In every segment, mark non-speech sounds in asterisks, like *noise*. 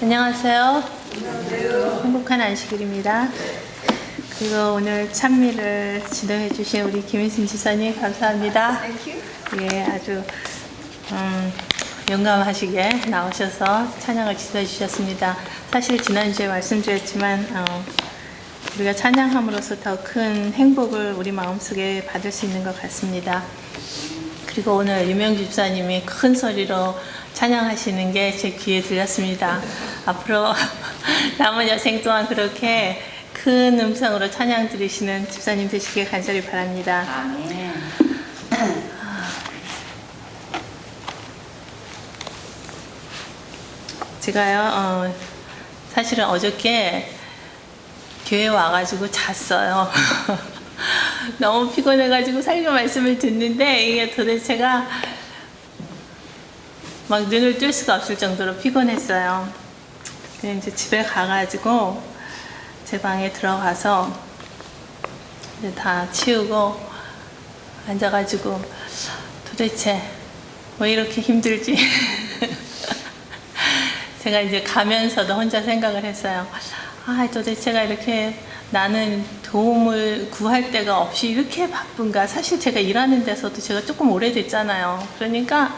안녕하세요. 행복한 안식일입니다. 그리고 오늘 찬미를 지도해 주신 우리 김희순 지사님 감사합니다. 예, 아주 음, 용감하시게 나오셔서 찬양을 지도해 주셨습니다. 사실 지난주에 말씀드렸지만 어, 우리가 찬양함으로써 더 큰 행복을 우리 마음속에 받을 수 있는 것 같습니다. 그리고 오늘 유명주 집사님이 큰 소리로 찬양하시는 게 제 귀에 들렸습니다. 앞으로 *laughs* 남은 여생 동안 그렇게 큰 음성으로 찬양 들으시는 집사님 되시길 간절히 바랍니다. 아멘. 제가요, 어, 사실은 어저께 교회 와가지고 잤어요. *laughs* *laughs* 너무 피곤해가지고 설교 말씀을 듣는데 이게 도대체가 막 눈을 뜰 수가 없을 정도로 피곤했어요. 그냥 이제 집에 가가지고 제 방에 들어가서 이제 다 치우고 앉아가지고 도대체 왜 이렇게 힘들지? *laughs* 제가 이제 가면서도 혼자 생각을 했어요. 아, 도대체가 이렇게 나는 도움을 구할 데가 없이 이렇게 바쁜가? 사실 제가 일하는 데서도 제가 조금 오래됐잖아요. 그러니까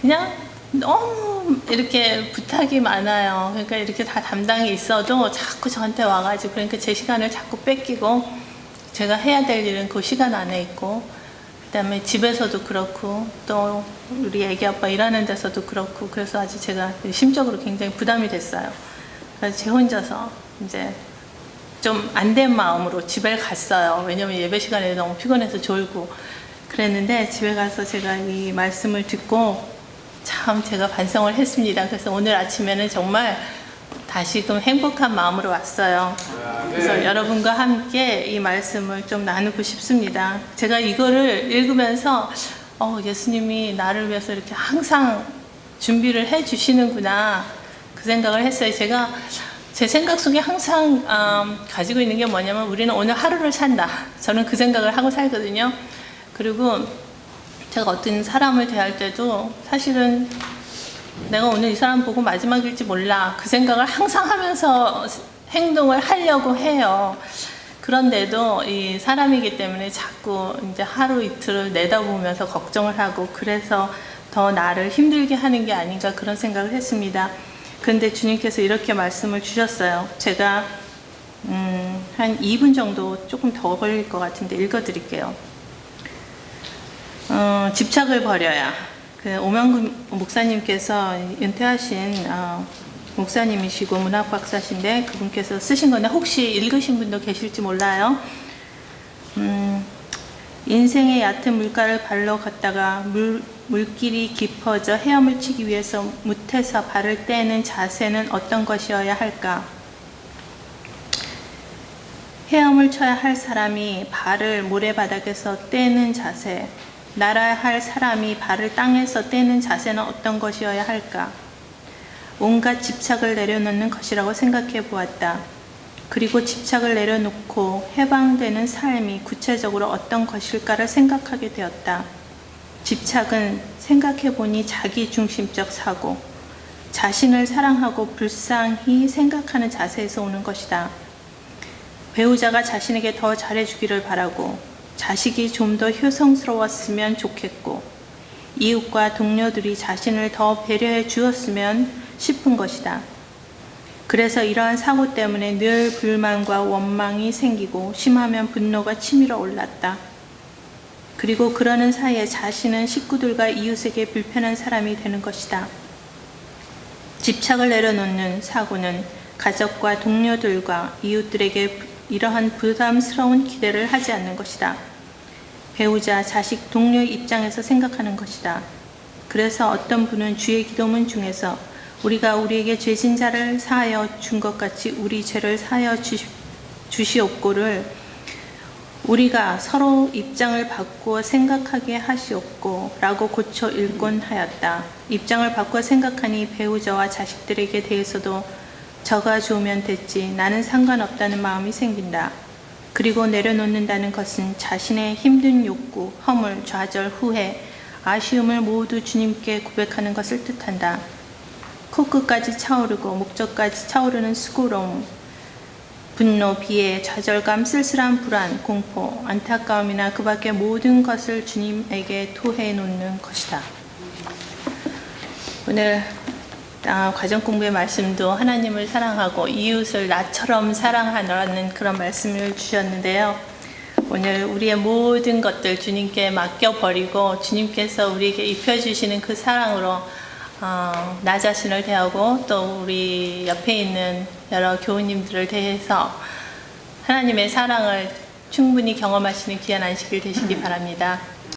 그냥 너무 이렇게 부탁이 많아요. 그러니까 이렇게 다 담당이 있어도 자꾸 저한테 와가지고 그러니까 제 시간을 자꾸 뺏기고 제가 해야 될 일은 그 시간 안에 있고 그다음에 집에서도 그렇고 또 우리 애기 아빠 일하는 데서도 그렇고 그래서 아주 제가 심적으로 굉장히 부담이 됐어요. 그래서 제 혼자서 이제 좀 안 된 마음으로 집에 갔어요. 왜냐면 예배 시간에 너무 피곤해서 졸고 그랬는데 집에 가서 제가 이 말씀을 듣고 참 제가 반성을 했습니다. 그래서 오늘 아침에는 정말 다시금 행복한 마음으로 왔어요. 그래서 여러분과 함께 이 말씀을 좀 나누고 싶습니다. 제가 이거를 읽으면서 어, 예수님이 나를 위해서 이렇게 항상 준비를 해 주시는구나 그 생각을 했어요. 제가 제 생각 속에 항상 음, 가지고 있는 게 뭐냐면 우리는 오늘 하루를 산다. 저는 그 생각을 하고 살거든요. 그리고 제가 어떤 사람을 대할 때도 사실은 내가 오늘 이 사람 보고 마지막일지 몰라. 그 생각을 항상 하면서 행동을 하려고 해요. 그런데도 이 사람이기 때문에 자꾸 이제 하루 이틀을 내다보면서 걱정을 하고 그래서 더 나를 힘들게 하는 게 아닌가 그런 생각을 했습니다. 근데 주님께서 이렇게 말씀을 주셨어요. 제가 음, 한 2분 정도 조금 더 걸릴 것 같은데 읽어드릴게요. 어, 집착을 버려야. 그 오명근 목사님께서 은퇴하신 어, 목사님이시고 문학 박사신데 그분께서 쓰신 건데 혹시 읽으신 분도 계실지 몰라요. 음, 인생의 얕은 물가를 발로 걷다가 물, 물길이 깊어져 헤엄을 치기 위해서 무태서 발을 떼는 자세는 어떤 것이어야 할까? 헤엄을 쳐야 할 사람이 발을 모래바닥에서 떼는 자세, 날아야 할 사람이 발을 땅에서 떼는 자세는 어떤 것이어야 할까? 온갖 집착을 내려놓는 것이라고 생각해 보았다. 그리고 집착을 내려놓고 해방되는 삶이 구체적으로 어떤 것일까를 생각하게 되었다. 집착은 생각해 보니 자기 중심적 사고, 자신을 사랑하고 불쌍히 생각하는 자세에서 오는 것이다. 배우자가 자신에게 더 잘해주기를 바라고, 자식이 좀 더 효성스러웠으면 좋겠고, 이웃과 동료들이 자신을 더 배려해 주었으면 싶은 것이다. 그래서 이러한 사고 때문에 늘 불만과 원망이 생기고 심하면 분노가 치밀어 올랐다. 그리고 그러는 사이에 자신은 식구들과 이웃에게 불편한 사람이 되는 것이다. 집착을 내려놓는 사고는 가족과 동료들과 이웃들에게 이러한 부담스러운 기대를 하지 않는 것이다. 배우자, 자식, 동료의 입장에서 생각하는 것이다. 그래서 어떤 분은 주의 기도문 중에서 우리가 우리에게 죄진 자를 사하여 준 것 같이 우리 죄를 사하여 주시, 주시옵고를 우리가 서로 입장을 바꾸어 생각하게 하시옵고 라고 고쳐 읽곤 하였다. 입장을 바꾸어 생각하니 배우자와 자식들에게 대해서도 저가 좋으면 됐지 나는 상관없다는 마음이 생긴다. 그리고 내려놓는다는 것은 자신의 힘든 욕구, 허물, 좌절, 후회, 아쉬움을 모두 주님께 고백하는 것을 뜻한다. 코끝까지 차오르고 목젖까지 차오르는 수고로움, 분노, 비애, 좌절감, 쓸쓸한 불안, 공포, 안타까움이나 그 밖의 모든 것을 주님에게 토해 놓는 것이다. 오늘 아, 과정 공부의 말씀도 하나님을 사랑하고 이웃을 나처럼 사랑하라는 그런 말씀을 주셨는데요. 오늘 우리의 모든 것들 주님께 맡겨버리고 주님께서 우리에게 입혀주시는 그 사랑으로 어, 나 자신을 대하고 또 우리 옆에 있는 여러 교우님들을 대해서 하나님의 사랑을 충분히 경험하시는 귀한 안식일 되시기 바랍니다.